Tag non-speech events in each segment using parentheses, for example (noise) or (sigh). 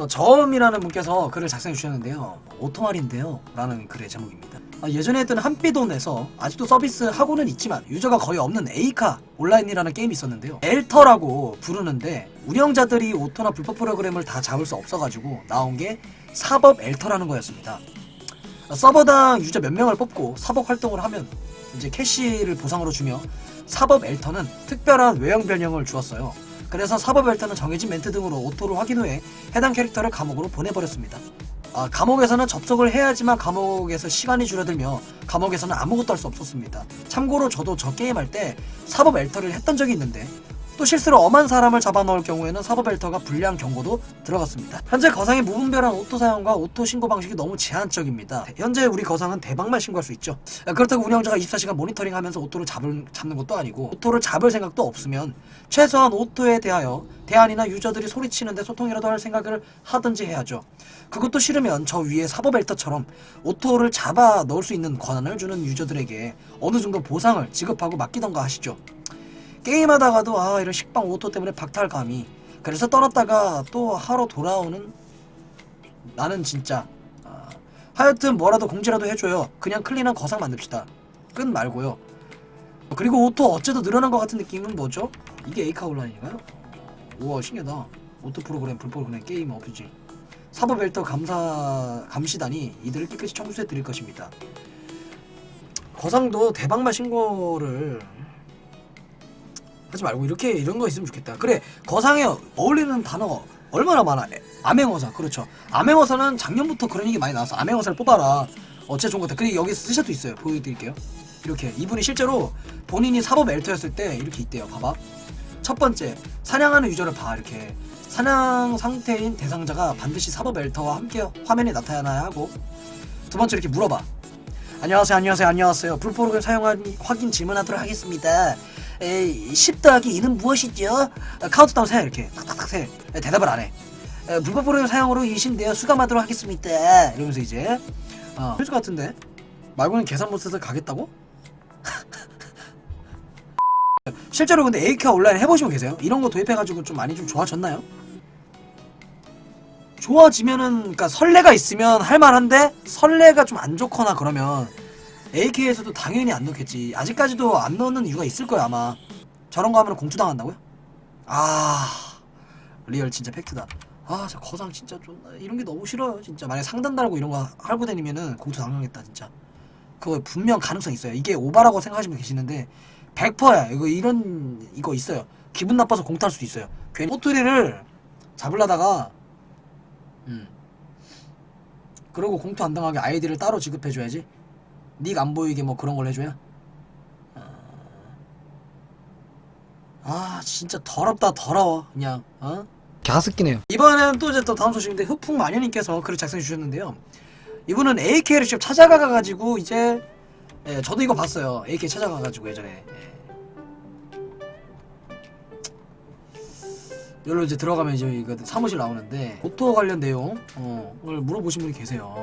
어, 저음이라는 분께서 글을 작성해 주셨는데요. 오토말인데요. 라는 글의 제목입니다. 아, 예전에 했던 한비돈에서 아직도 서비스 하고는 있지만 유저가 거의 없는 에이카 온라인이라는 게임이 있었는데요. 엘터라고 부르는데 운영자들이 오토나 불법 프로그램을 다 잡을 수 없어가지고 나온 게 사법 엘터라는 거였습니다. 아, 서버당 유저 몇 명을 뽑고 사법 활동을 하면 이제 캐시를 보상으로 주며 사법 엘터는 특별한 외형 변형을 주었어요. 그래서 사법 엘터는 정해진 멘트 등으로 오토를 확인 후에 해당 캐릭터를 감옥으로 보내버렸습니다. 아, 감옥에서는 접속을 해야지만 감옥에서 시간이 줄어들며 감옥에서는 아무것도 할 수 없었습니다. 참고로 저도 저 게임할 때 사법 엘터를 했던 적이 있는데 또 실수로 엄한 사람을 잡아넣을 경우에는 엘터가 불리한 경고도 들어갔습니다. 현재 거상의 무분별한 오토 사용과 오토 신고 방식이 너무 제한적입니다. 현재 우리 거상은 대박만 신고할 수 있죠. 아, 그렇다고 운영자가 24시간 모니터링하면서 오토를 잡을, 잡는 것도 아니고 오토를 잡을 생각도 없으면 최소한 오토에 대하여 대안이나 유저들이 소리치는데 소통이라도 할 생각을 하든지 해야죠. 그것도 싫으면 저 위에 사법 엘터처럼 오토를 잡아 넣을 수 있는 권한을 주는 유저들에게 어느 정도 보상을 지급하고 맡기던가 하시죠. 게임하다가도 아 이런 식빵 오토 때문에 박탈감이 그래서 떠났다가 또 하러 돌아오는 나는 진짜 아, 하여튼 뭐라도 공지라도 해줘요. 그냥 클린한 거상 만듭시다. 끝 말고요. 그리고 오토 어째도 늘어난 것 같은 느낌은 뭐죠? 이게 에이카 온라인인가요? 우와 신기하다. 오토 프로그램 불프로그램 게임 어프지. 사법 엘터 감사 감시단이 이들을 깨끗이 청소해 드릴 것입니다. 거상도 대박만 신고를 하지 말고 이렇게 이런 거 있으면 좋겠다. 그래 거상에 어울리는 단어 얼마나 많아? 에, 암행어사 그렇죠. 암행어사는 작년부터 그런 얘기 많이 나왔어. 암행어사를 뽑아라. 어째 좋은 것 같아. 그리고 여기 스샷도 있어요. 보여드릴게요. 이렇게 이분이 실제로 본인이 사법 엘터였을 때 이렇게 있대요. 봐봐. 첫 번째 사냥하는 유저를 봐 이렇게 사냥 상태인 대상자가 반드시 사법 엘터와 함께 화면에 나타나야 하고 두 번째 이렇게 물어봐. 안녕하세요, 안녕하세요, 안녕하세요. 불프로그램 사용한 확인 질문하도록 하겠습니다. 에, 10 더하기 2는 무엇이죠? 아, 카운트다운 세 이렇게 탁탁탁 세 에, 대답을 안 해. 에, 불법 프로그램 사용으로 의심되어 수감하도록 하겠습니다. 이러면서 이제 어, 할것 같은데 말고는 계산 못해서 가겠다고? (laughs) 실제로 근데 AK 온라인 해보시고 계세요? 이런 거 도입해가지고 좀 많이 좀 좋아졌나요? 좋아지면은 그러니까 설레가 있으면 할만한데 설레가 좀 안 좋거나 그러면 AK에서도 당연히 안 넣겠지. 아직까지도 안 넣는 이유가 있을 거야 아마. 저런 거 하면 공투당한다고요? 아 리얼 진짜 팩트다. 아 저 거상 진짜 존나 이런 게 너무 싫어요 진짜. 만약 상단 달고 이런 거 할고 다니면은 공투 당하겠다 진짜. 그거 분명 가능성 있어요. 이게 오바라고 생각하시는 분 계시는데 100%야. 이거 이런 이거 있어요. 기분 나빠서 공투할 수도 있어요. 괜히 포트리를 잡으려다가 음. 그러고 공투 안 당하게 아이디를 따로 지급해줘야지. 닉 안 보이게 뭐 그런 걸 해줘야. 어. 아 진짜 더럽다 더러워 그냥 어? 갸스끼네요. 이번에는 또 이제 또 다음 소식인데 흑풍 마녀님께서 글을 작성해 주셨는데요. 이분은 AK를 직접 찾아가가지고 이제 예, 저도 이거 봤어요. AK 찾아가가지고 예전에 예. 여기로 이제 들어가면 이제 이거 사무실 나오는데 오토 관련 내용을 물어보신 분이 계세요.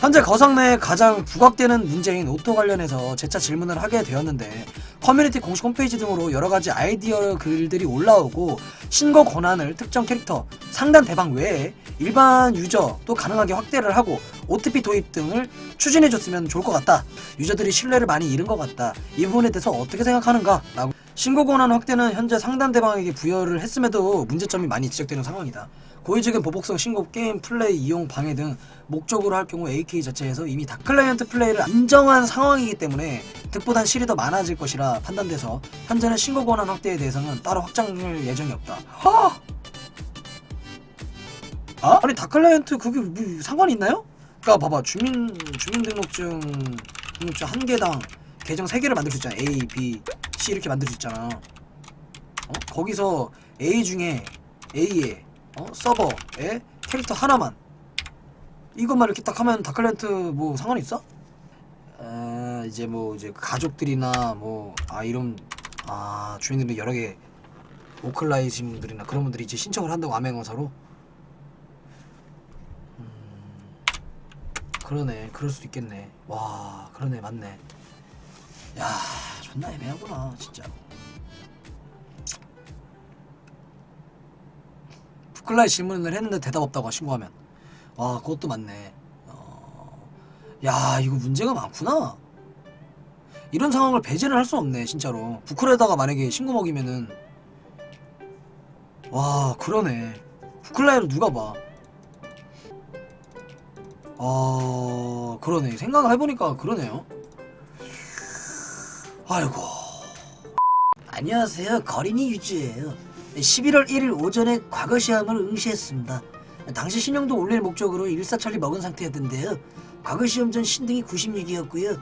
현재 거상 내 가장 부각되는 문제인 오토 관련해서 재차 질문을 하게 되었는데 커뮤니티 공식 홈페이지 등으로 여러 가지 아이디어 글들이 올라오고 신고 권한을 특정 캐릭터 상단 대방 외에 일반 유저도 가능하게 확대를 하고 OTP 도입 등을 추진해줬으면 좋을 것 같다. 유저들이 신뢰를 많이 잃은 것 같다. 이 부분에 대해서 어떻게 생각하는가? 라고 신고 권한 확대는 현재 상단 대방에게 부여를 했음에도 문제점이 많이 지적되는 상황이다. 고의적인 보복성 신고 게임 플레이 이용 방해 등 목적으로 할 경우 AK 자체에서 이미 다 클라이언트 플레이를 인정한 상황이기 때문에 득보단 실이 더 많아질 것이라 판단돼서 현재는 신고 권한 확대에 대해서는 따로 확장할 예정이 없다. 하! 아? 아니 다클라이언트 그게 뭐 상관이 있나요? 그니까 봐봐 주민 주민등록증 등록증 한 개당 계정 세 개를 만들 수 있잖아 A, B, C 이렇게 만들 수 있잖아. 어? 거기서 A 중에 A에 어? 서버에 캐릭터 하나만 이것만 이렇게 딱 하면 다클랜트 뭐 상관이 있어? 아 이제 뭐 이제 가족들이나 뭐 아 이런 아 주민들이 여러 개 오클라이신 분들이나 그런 분들이 이제 신청을 한다고 암행어사로 음 그러네 그럴 수도 있겠네 와 그러네 맞네 야 존나 애매하구나 진짜. 부클라의 질문을 했는데 대답 없다고 신고하면. 와 그것도 맞네. 어... 야 이거 문제가 많구나. 이런 상황을 배제를 할 수 없네 진짜로. 부클에다가 만약에 신고 먹이면은. 와 그러네. 부클라이를 누가 봐? 아 그러네. 생각을 해보니까 그러네요 아이고. 안녕하세요. 거린이 유주예요. 11월 1일 오전에 과거 시험을 응시했습니다. 당시 신용도 올릴 목적으로 일사천리 먹은 상태였는데요. 과거 시험 전 신등이 96이었고요.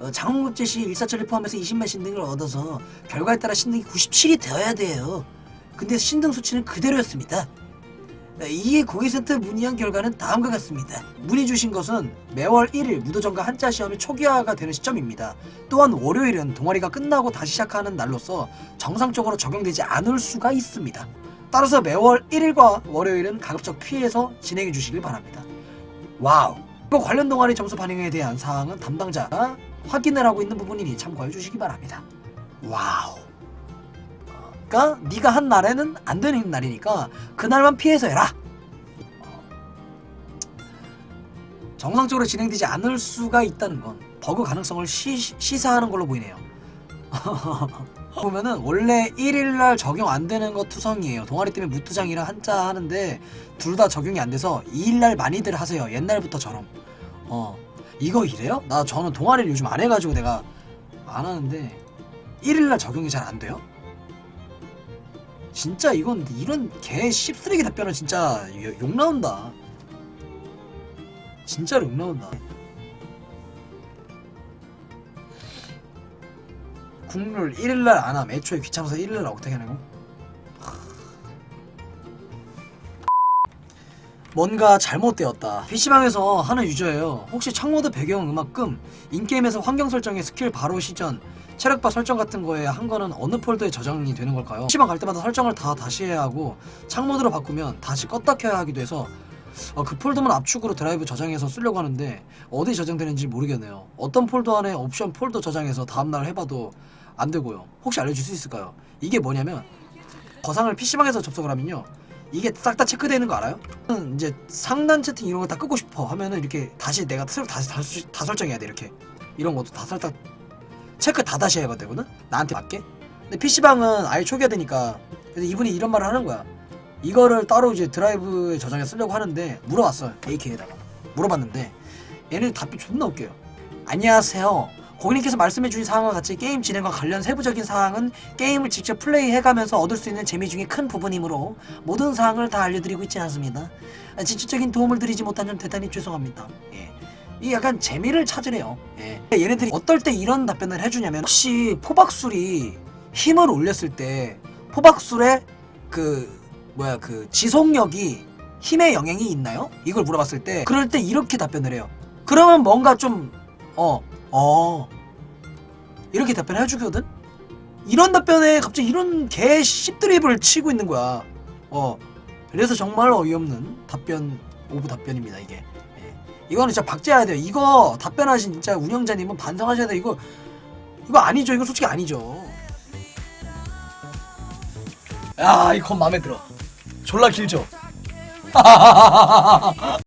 어, 장원급제 시 일사천리 포함해서 20만 신등을 얻어서 결과에 따라 신등이 97이 되어야 돼요. 근데 신등 수치는 그대로였습니다 이에 고객센터 문의한 결과는 다음과 같습니다. 문의 주신 것은 매월 1일 무도전과 한자 시험이 초기화가 되는 시점입니다. 또한 월요일은 동아리가 끝나고 다시 시작하는 날로서 정상적으로 적용되지 않을 수가 있습니다. 따라서 매월 1일과 월요일은 가급적 피해서 진행해 주시길 바랍니다. 와우. 이거 관련 동아리 점수 반영에 대한 사항은 담당자가 확인을 하고 있는 부분이니 참고해 주시기 바랍니다. 와우. 그러니까 네가 한 날에는 안 되는 날이니까 그날만 피해서 해라. 정상적으로 진행되지 않을 수가 있다는 건 버그 가능성을 시, 시사하는 걸로 보이네요. (laughs) 보면은 원래 1일날 적용 안 되는 거 투성이에요. 동아리 때문에 무투장이랑 한자 하는데 둘 다 적용이 안 돼서 2일날 많이들 하세요. 옛날부터처럼. 어 이거 이래요? 나 저는 동아리를 요즘 안 해가지고 내가 안 하는데 1일날 적용이 잘 안 돼요? 진짜 이건 이런 개 씹쓰레기 답변은 진짜 욕- 욕 나온다. 진짜로 욕 나온다. 국룰 1일날 안 함. 애초에 귀찮아서 1일날 어떻게 하냐고? 뭔가 잘못되었다. PC방에서 하는 유저예요. 혹시 창모드 배경 음악금, 인게임에서 환경 설정에 스킬 바로 시전, 체력바 설정 같은 거에 한 거는 어느 폴더에 저장이 되는 걸까요? PC방 갈 때마다 설정을 다 다시 해야 하고 창모드로 바꾸면 다시 껐다 켜야 하기도 해서 어, 그 폴더만 압축으로 드라이브 저장해서 쓰려고 하는데 어디 저장되는지 모르겠네요. 어떤 폴더 안에 옵션 폴더 저장해서 다음날 해봐도 안 되고요. 혹시 알려줄 수 있을까요? 이게 뭐냐면 거상을 PC방에서 접속을 하면요. 이게 싹 다 체크되는 거 알아요? 음, 이제 상단 채팅 이런 거 다 끄고 싶어 하면은 이렇게 다시 내가 새로 다시 다, 수- 다 설정해야 돼 이렇게 이런 것도 다 설정 체크 다 다시 해야 되거든 나한테 맞게 근데 PC방은 아예 초기화 되니까 그래서 이분이 이런 말을 하는 거야 이거를 따로 이제 드라이브에 저장해 쓰려고 하는데 물어봤어요 AK에다가 물어봤는데 얘는 답이 존나 웃겨요 안녕하세요 고객님께서 말씀해주신 사항과 같이 게임 진행과 관련 세부적인 사항은 게임을 직접 플레이해가면서 얻을 수 있는 재미 중에 큰 부분이므로 모든 사항을 다 알려드리고 있지 않습니다. 아, 직접적인 도움을 드리지 못한 점 대단히 죄송합니다. 예. 이 약간 재미를 찾으래요. 예. 얘네들이 어떨 때 이런 답변을 해주냐면 혹시 포박술이 힘을 올렸을 때 포박술의 그 뭐야 그 지속력이 힘의 영향이 있나요? 이걸 물어봤을 때 그럴 때 이렇게 답변을 해요. 그러면 뭔가 좀 어, 어. 이렇게 답변을 해주거든? 이런 답변에 갑자기 이런 개 씹드립을 치고 있는 거야. 어. 그래서 정말 어이없는 답변, 오브 답변입니다, 이게. 예. 이거는 진짜 박제해야 돼요. 이거 답변하신 진짜 운영자님은 반성하셔야 돼요. 이거, 이거 아니죠. 이거 솔직히 아니죠. 야, 이건 마음에 들어. 졸라 길죠? (laughs)